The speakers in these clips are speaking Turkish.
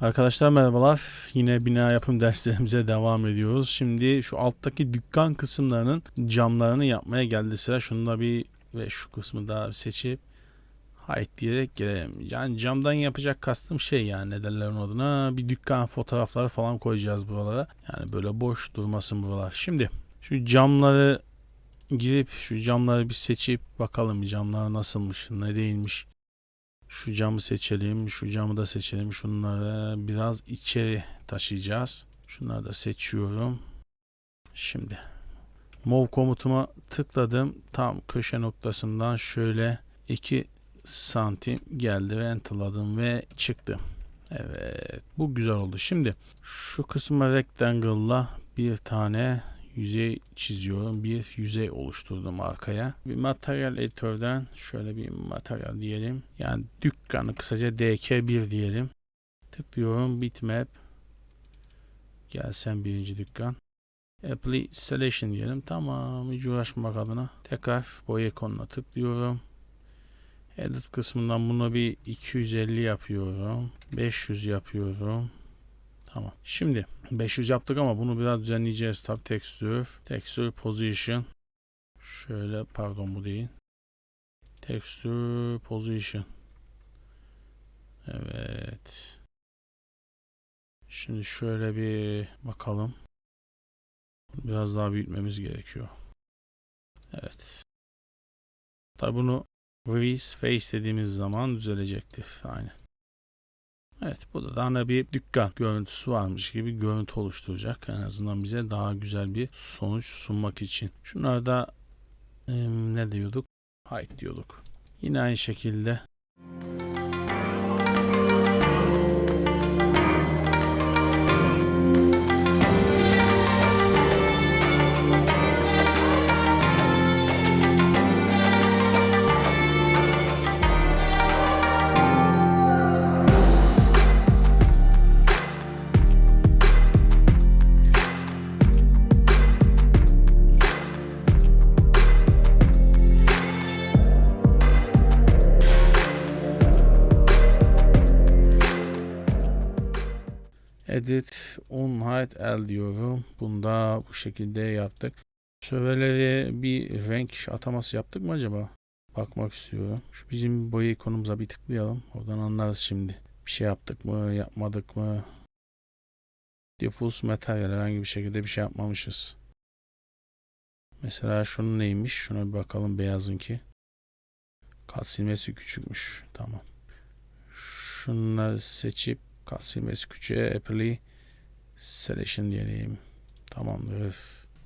Arkadaşlar merhabalar. Yine bina yapım derslerimize devam ediyoruz. Şimdi şu alttaki dükkan kısımlarının camlarını yapmaya geldi sıra. Şunu da bir ve şu kısmı da seçip height diyerek gelelim. Yani camdan yapacak kastım şey yani ne derler adına bir dükkan fotoğrafları falan koyacağız buralara. Yani böyle boş durmasın buralar. Şimdi şu camları girip şu camları bir seçip bakalım camlar nasılmış ne değilmiş. Şu camı seçelim, şu camı da seçelim. Şunları biraz içeri taşıyacağız. Şunları da seçiyorum. Şimdi mov komutuma tıkladım. Tam köşe noktasından şöyle 2 santim geldi ve enterladım ve çıktı. Evet bu güzel oldu. Şimdi şu kısma rectangle'la bir tane yüzey çiziyorum. Bir yüzey oluşturdum arkaya. Bir materyal editörden şöyle bir materyal diyelim. Yani dükkanı kısaca DK1 diyelim. Tıklıyorum bitmap. Gelsen birinci dükkan. Apply Selection diyelim. Tamam hiç uğraşmamak adına. Tekrar boya ikonuna tıklıyorum. Edit kısmından bunu bir 250 yapıyorum. 500 yapıyorum. Tamam. Şimdi 500 yaptık ama bunu biraz düzenleyeceğiz. Tabi texture, texture position. Şöyle pardon bu değil. Texture position. Evet. Şimdi şöyle bir bakalım. Biraz daha büyütmemiz gerekiyor. Evet. Tabi bunu Release face dediğimiz zaman düzelecektir. Aynen. Evet burada da hani bir dükkan görüntüsü varmış gibi görüntü oluşturacak. En azından bize daha güzel bir sonuç sunmak için. Şunlarda da em, ne diyorduk? Height diyorduk. Yine aynı şekilde Edit on height L diyorum. Bunda bu şekilde yaptık. Söveleri bir renk ataması yaptık mı acaba? Bakmak istiyorum. Şu bizim boya ikonumuza bir tıklayalım. Oradan anlarız şimdi. Bir şey yaptık mı, yapmadık mı? Diffuse materyal herhangi bir şekilde bir şey yapmamışız. Mesela şunun neymiş? Şuna bir bakalım beyazınki. Kat silmesi küçükmüş. Tamam. Şunları seçip kat silmesi küçüğe apply selection diyelim. Tamamdır.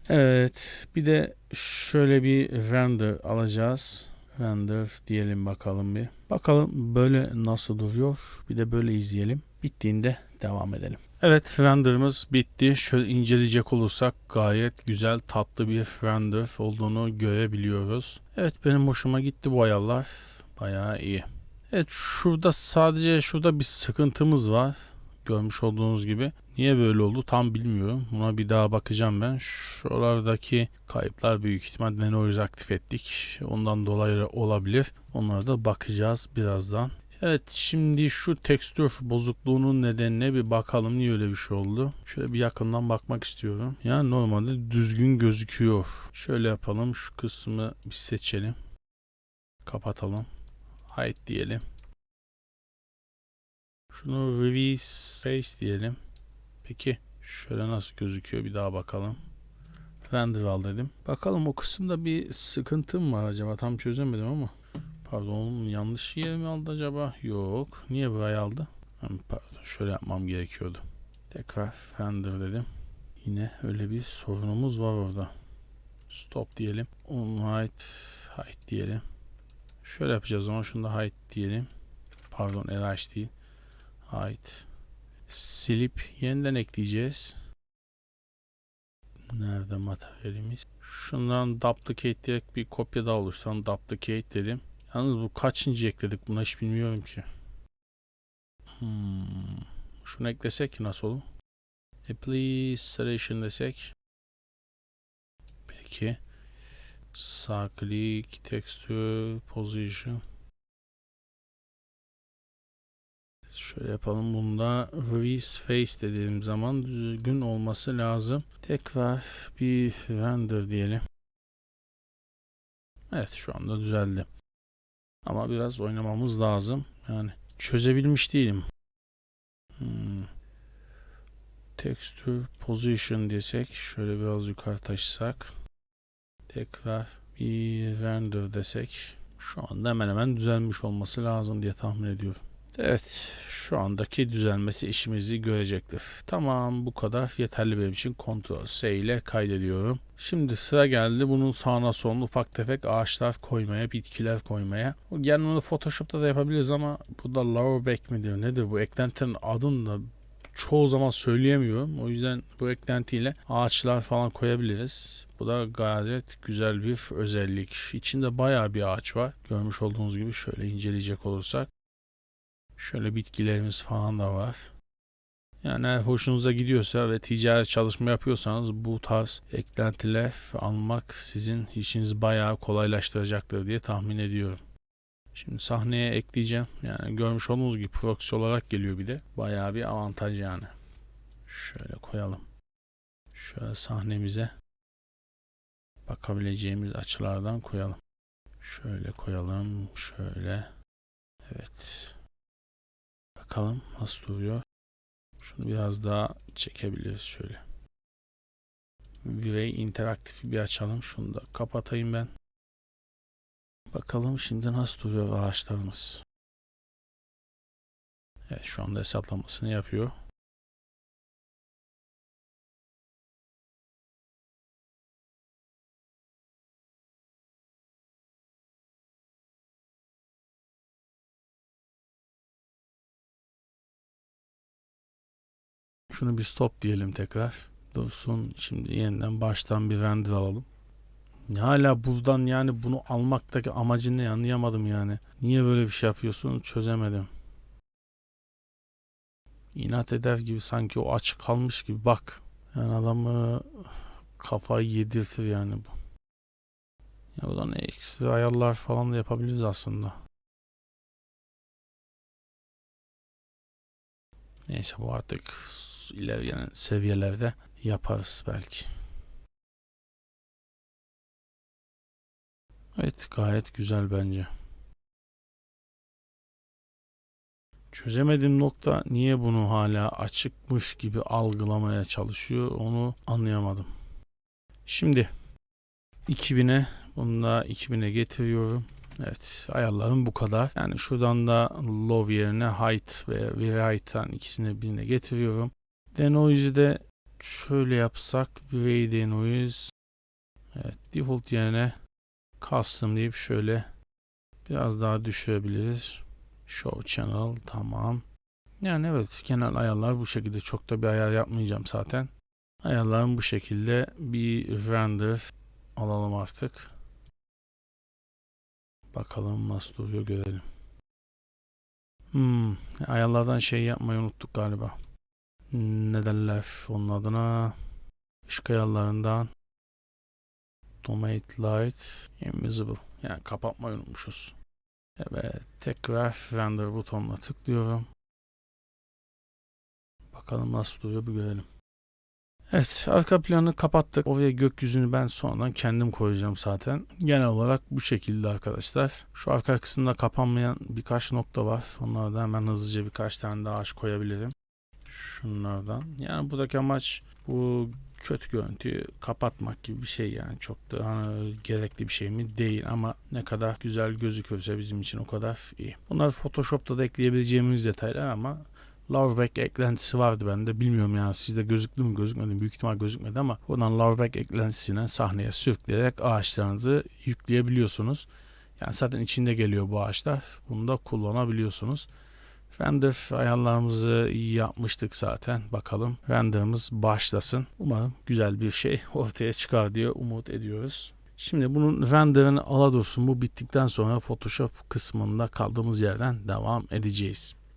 Evet. Bir de şöyle bir render alacağız. Render diyelim bakalım bir. Bakalım böyle nasıl duruyor. Bir de böyle izleyelim. Bittiğinde devam edelim. Evet renderımız bitti. Şöyle inceleyecek olursak gayet güzel tatlı bir render olduğunu görebiliyoruz. Evet benim hoşuma gitti bu ayarlar. Bayağı iyi. Evet şurada sadece şurada bir sıkıntımız var. Görmüş olduğunuz gibi. Niye böyle oldu tam bilmiyorum. Buna bir daha bakacağım ben. Şuralardaki kayıplar büyük ihtimal denoise aktif ettik. Ondan dolayı olabilir. Onlara da bakacağız birazdan. Evet şimdi şu tekstür bozukluğunun nedenine bir bakalım niye öyle bir şey oldu. Şöyle bir yakından bakmak istiyorum. Yani normalde düzgün gözüküyor. Şöyle yapalım şu kısmı bir seçelim. Kapatalım. Height diyelim. Şunu release face diyelim. Peki şöyle nasıl gözüküyor bir daha bakalım. Render al dedim. Bakalım o kısımda bir sıkıntım var acaba tam çözemedim ama. Pardon yanlış yer mi aldı acaba? Yok. Niye burayı aldı? Pardon şöyle yapmam gerekiyordu. Tekrar render dedim. Yine öyle bir sorunumuz var orada. Stop diyelim. On height height diyelim. Şöyle yapacağız ama şunu da height diyelim. Pardon LH değil. Height. Silip yeniden ekleyeceğiz. Nerede materyalimiz? Şundan duplicate direkt bir kopya daha oluşturalım. Duplicate dedim. Yalnız bu kaçıncı ekledik buna hiç bilmiyorum ki. Hmm. Şunu eklesek nasıl olur? Apply selection desek. Peki. Sağ klik, texture, position. Şöyle yapalım. Bunda release face dediğim zaman düzgün olması lazım. Tekrar bir render diyelim. Evet şu anda düzeldi. Ama biraz oynamamız lazım. Yani çözebilmiş değilim. Hmm. Texture position desek şöyle biraz yukarı taşısak tekrar bir render desek şu anda hemen hemen düzelmiş olması lazım diye tahmin ediyorum. Evet şu andaki düzelmesi işimizi görecektir. Tamam bu kadar yeterli benim için Ctrl S ile kaydediyorum. Şimdi sıra geldi bunun sağına soluna ufak tefek ağaçlar koymaya, bitkiler koymaya. Yani onu Photoshop'ta da yapabiliriz ama bu da lower back midir nedir bu eklentinin adını da çoğu zaman söyleyemiyorum. O yüzden bu eklentiyle ağaçlar falan koyabiliriz. Bu da gayet güzel bir özellik. İçinde bayağı bir ağaç var. Görmüş olduğunuz gibi şöyle inceleyecek olursak. Şöyle bitkilerimiz falan da var. Yani eğer hoşunuza gidiyorsa ve ticari çalışma yapıyorsanız bu tarz eklentiler almak sizin işinizi bayağı kolaylaştıracaktır diye tahmin ediyorum. Şimdi sahneye ekleyeceğim. Yani görmüş olduğunuz gibi proxy olarak geliyor bir de. Bayağı bir avantaj yani. Şöyle koyalım. Şöyle sahnemize bakabileceğimiz açılardan koyalım. Şöyle koyalım. Şöyle. Evet. Bakalım nasıl duruyor. Şunu biraz daha çekebiliriz şöyle. Virey interaktif bir açalım. Şunu da kapatayım ben. Bakalım şimdi nasıl duruyor ağaçlarımız. Evet şu anda hesaplamasını yapıyor. Şunu bir stop diyelim tekrar. Dursun. Şimdi yeniden baştan bir render alalım. Hala buradan yani bunu almaktaki amacını anlayamadım yani. Niye böyle bir şey yapıyorsun çözemedim. İnat eder gibi sanki o açık kalmış gibi bak. Yani adamı kafayı yedirtir yani bu. Ya buradan ekstra ayarlar falan da yapabiliriz aslında. Neyse bu artık ilerleyen seviyelerde yaparız belki. Evet gayet güzel bence. Çözemediğim nokta niye bunu hala açıkmış gibi algılamaya çalışıyor onu anlayamadım. Şimdi 2000'e bunu da 2000'e getiriyorum. Evet ayarlarım bu kadar. Yani şuradan da low yerine height ve variet'tan ikisini birine getiriyorum. Denoise'i de şöyle yapsak Vray denoise evet, default yerine custom deyip şöyle biraz daha düşürebiliriz. Show channel tamam. Yani evet genel ayarlar bu şekilde çok da bir ayar yapmayacağım zaten. Ayarlarım bu şekilde bir render alalım artık. Bakalım nasıl duruyor görelim. Hmm, ayarlardan şey yapmayı unuttuk galiba. Ne derler onun adına? Işık ayarlarından Automate Light Invisible. Yani kapatmayı unutmuşuz. Evet tekrar render butonuna tıklıyorum. Bakalım nasıl duruyor bir görelim. Evet arka planı kapattık. Oraya gökyüzünü ben sonradan kendim koyacağım zaten. Genel olarak bu şekilde arkadaşlar. Şu arka kısımda kapanmayan birkaç nokta var. Onlardan hemen hızlıca birkaç tane daha ağaç koyabilirim. Şunlardan. Yani buradaki amaç bu kötü görüntüyü kapatmak gibi bir şey yani çok da hani gerekli bir şey mi değil ama ne kadar güzel gözükürse bizim için o kadar iyi. Bunlar Photoshop'ta da ekleyebileceğimiz detaylar ama Loverback eklentisi vardı bende. Bilmiyorum yani sizde gözüktü mü gözükmedi mi? Büyük ihtimal gözükmedi ama buradan Loverback eklentisine sahneye sürükleyerek ağaçlarınızı yükleyebiliyorsunuz. Yani zaten içinde geliyor bu ağaçlar. Bunu da kullanabiliyorsunuz. Render ayarlarımızı yapmıştık zaten. Bakalım renderımız başlasın. Umarım güzel bir şey ortaya çıkar diye umut ediyoruz. Şimdi bunun renderini ala dursun. Bu bittikten sonra Photoshop kısmında kaldığımız yerden devam edeceğiz.